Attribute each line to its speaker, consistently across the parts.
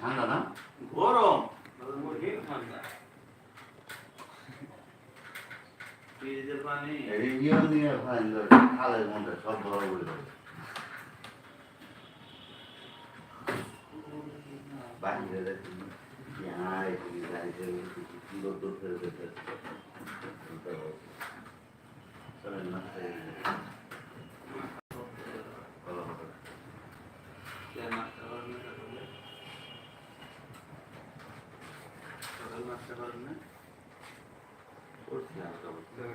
Speaker 1: ঠান্ডা না
Speaker 2: গরম ঠান্ডা ফ্রিজের পানি
Speaker 1: নিয়ে ফাইন খালের মধ্যে সব বড় যাবে বাইরে দেখুন
Speaker 2: সকাল নাস্তা করবে করছি হালকা পাতলা।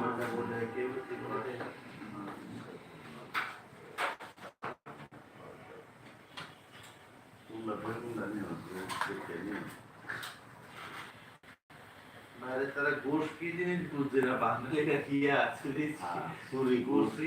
Speaker 2: মাথা বলে কেউ ঠিক করে। আরে তারা গোশ কি জিনিস বুঝছে না বাঙালিরা কি আছে
Speaker 1: सूरी को
Speaker 2: গোশি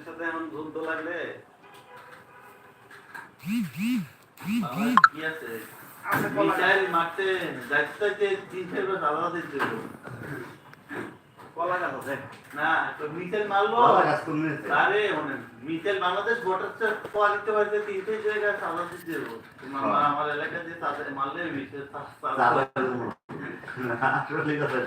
Speaker 2: সাথে এখন যুদ্ধ লাগলে কি আছে মিসাইল মারতে যাইতে যাইতে তিন চার বার দিতে কলা গাছ আছে না তো মিসাইল মারলো আরে মানে মিসাইল বাংলাদেশ ভোটাচ্ছে কোয়ালিতে বাড়িতে তিনটে জায়গায় সাদা দিতে দেবো
Speaker 1: হ্যাঁ।
Speaker 2: আমার এলাকায় যে তাদের মারলে মিসাইল
Speaker 1: আসলে কথা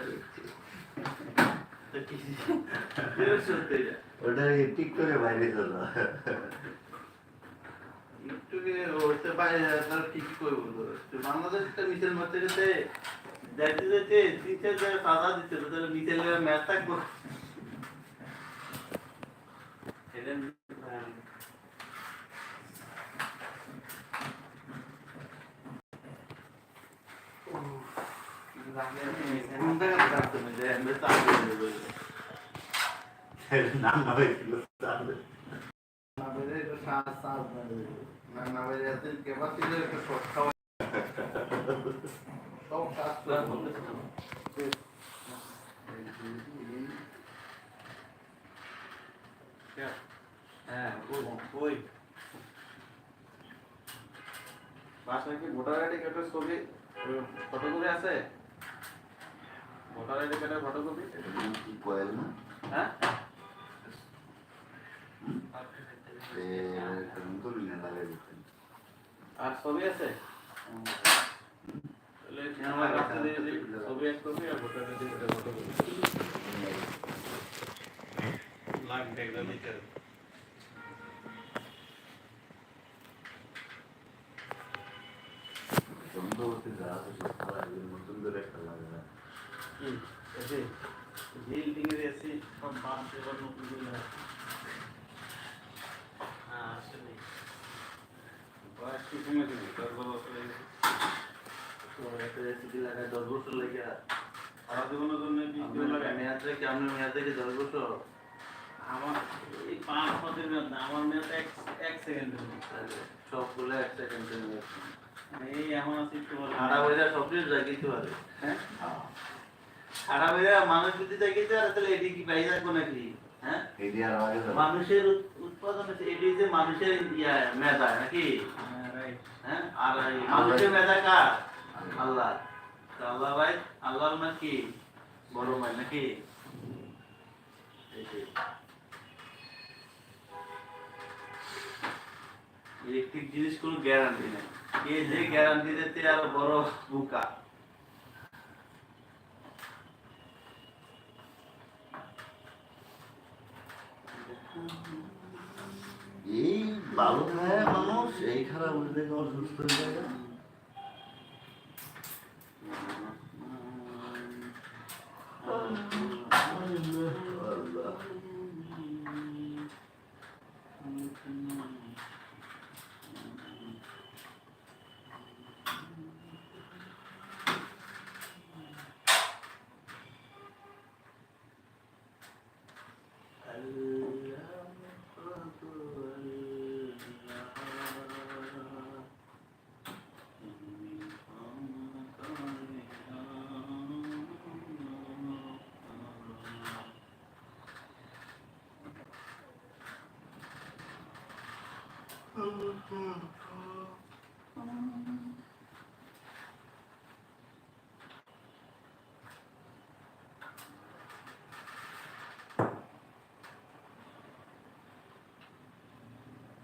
Speaker 2: সত্যি
Speaker 1: ওটা টিকটকে বাইরে চলো।
Speaker 2: একটু হতে পারে তারা ঠিক করে কোনটা আমরা চালু করে দেবো
Speaker 1: নাম হবে
Speaker 2: হ্যাঁ কি ভোটার আইডি কার্ডের ছবি ফটোকপি আছে ভোটার আইডি কার্ডের ফটোকপি
Speaker 1: কি কোয়েল না
Speaker 2: আর ছবি আছে তাহলে আমার কাছে দিয়ে দিই ছবি এক কপি আর ভোটার আইডি কার্ডের ফটোকপি লাগ দেখলে দিতে হবে।
Speaker 1: সুন্দর হতে যা আছে সব খাওয়া এগুলো সুন্দর একটা লাগে না
Speaker 2: কি এসে ঝিল ডিঙে এসে সব বাস এবার নতুন করে হয়। হ্যাঁ আসলে বয়স কি কমে দিবি দশ বারো বছর হয়ে গেছে। তো একটা রেসিপি লাগায় দশ বছর লেগে সারা জীবনের জন্য মেয়াদ থেকে আপনার মেয়াদ থেকে দশ বছর? আমার এই পাঁচ মেয়াদ না আমার মেয়াদ এক এক সেকেন্ডের সবগুলো এক সেকেন্ডের মেয়াদ এই এমন আছে একটু হারা বইরা সব কিছু জাগিতে পারে। হ্যাঁ? সারা বেলা মানুষ যদি দেখিতে আর তাহলে এটি কি পাই যাব নাকি? হ্যাঁ?
Speaker 1: আর।
Speaker 2: মানুষের উৎপাদন এটি যে মানুষের ইয়া মেধা নাকি? হ্যাঁ আর এই মানুষের মেধা কার? আল্লাহ। আল্লাহ ভাই আল্লাহর বড় ভাই নাকি? ইলেকট্রিক জিনিস কোনো গ্যারান্টি নেই। কে যে গ্যারান্টি দিতে আরও বড় বুকা।
Speaker 1: এই ভালো খায় মানুষ, এই খারাপ হয়ে অসুস্থ হয়ে যায়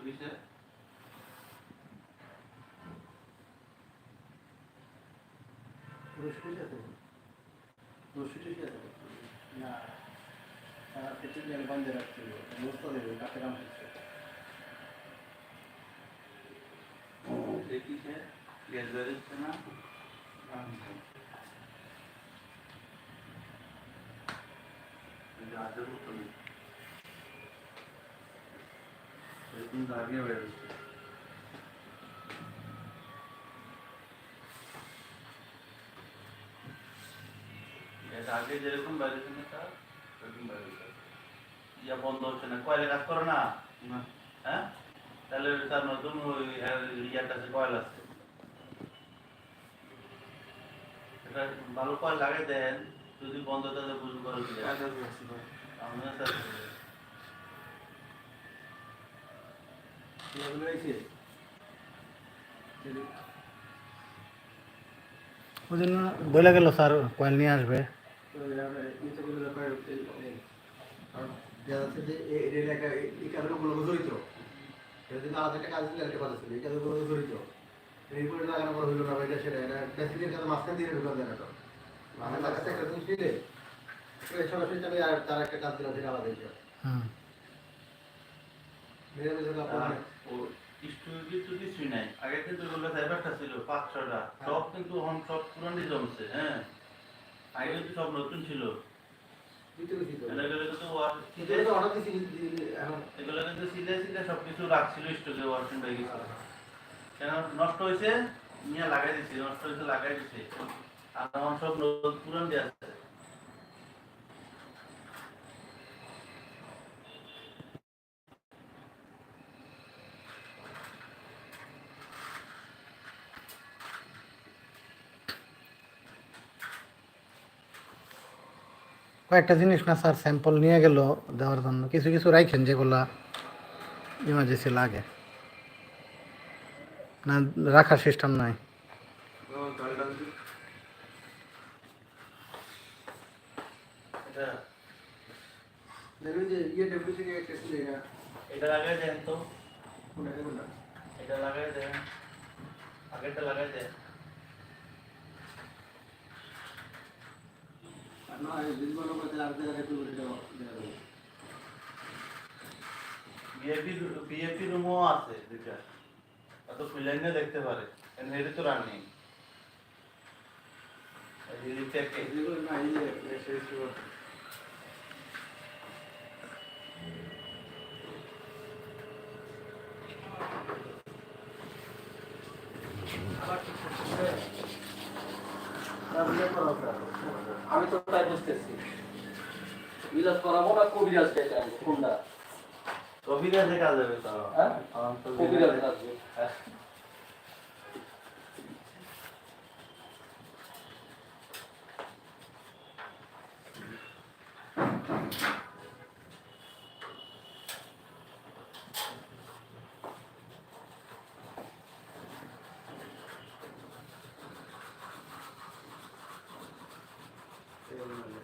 Speaker 2: কিসে
Speaker 3: না বন্ধ রাখতে হবে কাছে কাম করছে
Speaker 2: দেখিছে গ্যাস না? গাছের মতো বেরোচ্ছে আগে যেরকম বেরোচ্ছে না তার সেরকম বেরোচ্ছে ইয়া বন্ধ হচ্ছে না। কয়লা কাজ করে না? হ্যাঁ? তাহলে তার নতুন ওই ইয়ার কাছে কয়েল আছে এটা ভালো কয়েল লাগাই দেন যদি বন্ধ তাহলে কি আমরা
Speaker 4: ওই জন্য বলে গেল স্যার কয়েল নিয়ে আসবে।
Speaker 3: তার একটা কাজ দিলাম সেটা আলাদা
Speaker 2: স্টুডিও কিছু কিছুই নাই। আগে কিন্তু এগুলো সাইবারটা ছিল পাঁচ ছটা সব কিন্তু এখন সব পুরানি জমছে হ্যাঁ। আগে কিন্তু সব নতুন ছিল। এগুলো কিন্তু সিলে সিলে কিছু রাখছিল হয়ে গেছে কেন? নষ্ট হয়েছে নিয়ে লাগাই দিছি নষ্ট হয়েছে লাগাই দিছি। আর এখন সব নতুন পুরান দিয়ে আছে।
Speaker 4: কয়েকটা জিনিস না স্যার স্যাম্পল নিয়ে গেল দেওয়ার জন্য। কিছু কিছু রাখেন যেগুলা ইমার্জেন্সি লাগে। না, রাখার সিস্টেম নাই।
Speaker 2: এটা লাগাই দেন তো। এটা লাগাই দেন। আগেরটা লাগাই দেন
Speaker 3: আর না যদি মনে করতে আর জায়গায় একটু করে দেওয়া দেওয়া যাবে
Speaker 2: বিএপি রুমও আছে দুইটা। এত ফিলাইনে দেখতে পারে। তো রানিং
Speaker 3: এগুলো না এই যে শেষ
Speaker 5: আমি তো তাই বুঝতেছি। বিলাস করাবো না কবিরাজ ডেকে আনব কোনটা?
Speaker 2: কবিরাজে কাজ হবে তো
Speaker 5: হ্যাঁ? কবিরাজ আসবে
Speaker 2: এইগুলো খোলা খুলে জন্য কেটে যাবে না
Speaker 3: আর এই- এইটা করা আছে।
Speaker 2: এগুলো খোলা
Speaker 3: এবার একটা এসিডিক তো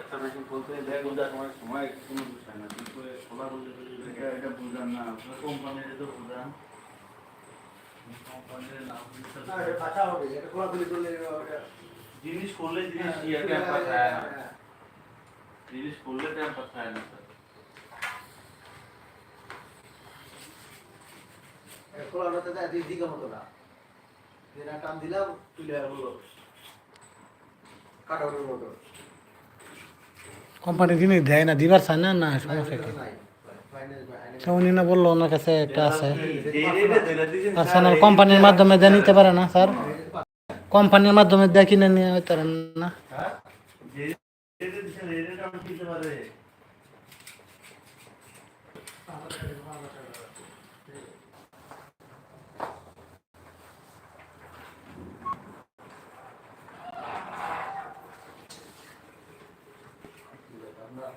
Speaker 2: একটা মেশিন খুলতে দেয় বুঝার সময় সময় কোনো বিষয় না কিন্তু খোলা খুলে এটা এটা বুঝান না আপনার কোম্পানির তো বুঝান কোম্পানির নাম
Speaker 3: না, হবে। এটা খোলাখুলি করলে ওটা-
Speaker 2: জিনিস করলে জিনিস
Speaker 3: হ্যাঁ,
Speaker 2: ইয়ে টেম্পার খায় না
Speaker 3: হ্যাঁ।
Speaker 2: জিনিস করলে টেম্পার খায় না স্যার
Speaker 3: খোলানোতে তো এত দিকে মতো না। টান দিলাম, তুলে আর হলো। কাটানোর মতো।
Speaker 4: কোম্পানি জিনিস দেয় না দিবার চায় না না সমস্যা কি উনি না বলল ওনার কাছে একটা আছে আর
Speaker 2: স্যার,
Speaker 4: কোম্পানির মাধ্যমে দেয় নিতে পারে না স্যার কোম্পানির মাধ্যমে দেয় কিনে নিয়ে হইতে না
Speaker 2: হ্যাঁ? যে রেটে দিয়েছেন, এই রেটে আমি দিতে পারে।
Speaker 3: আমরা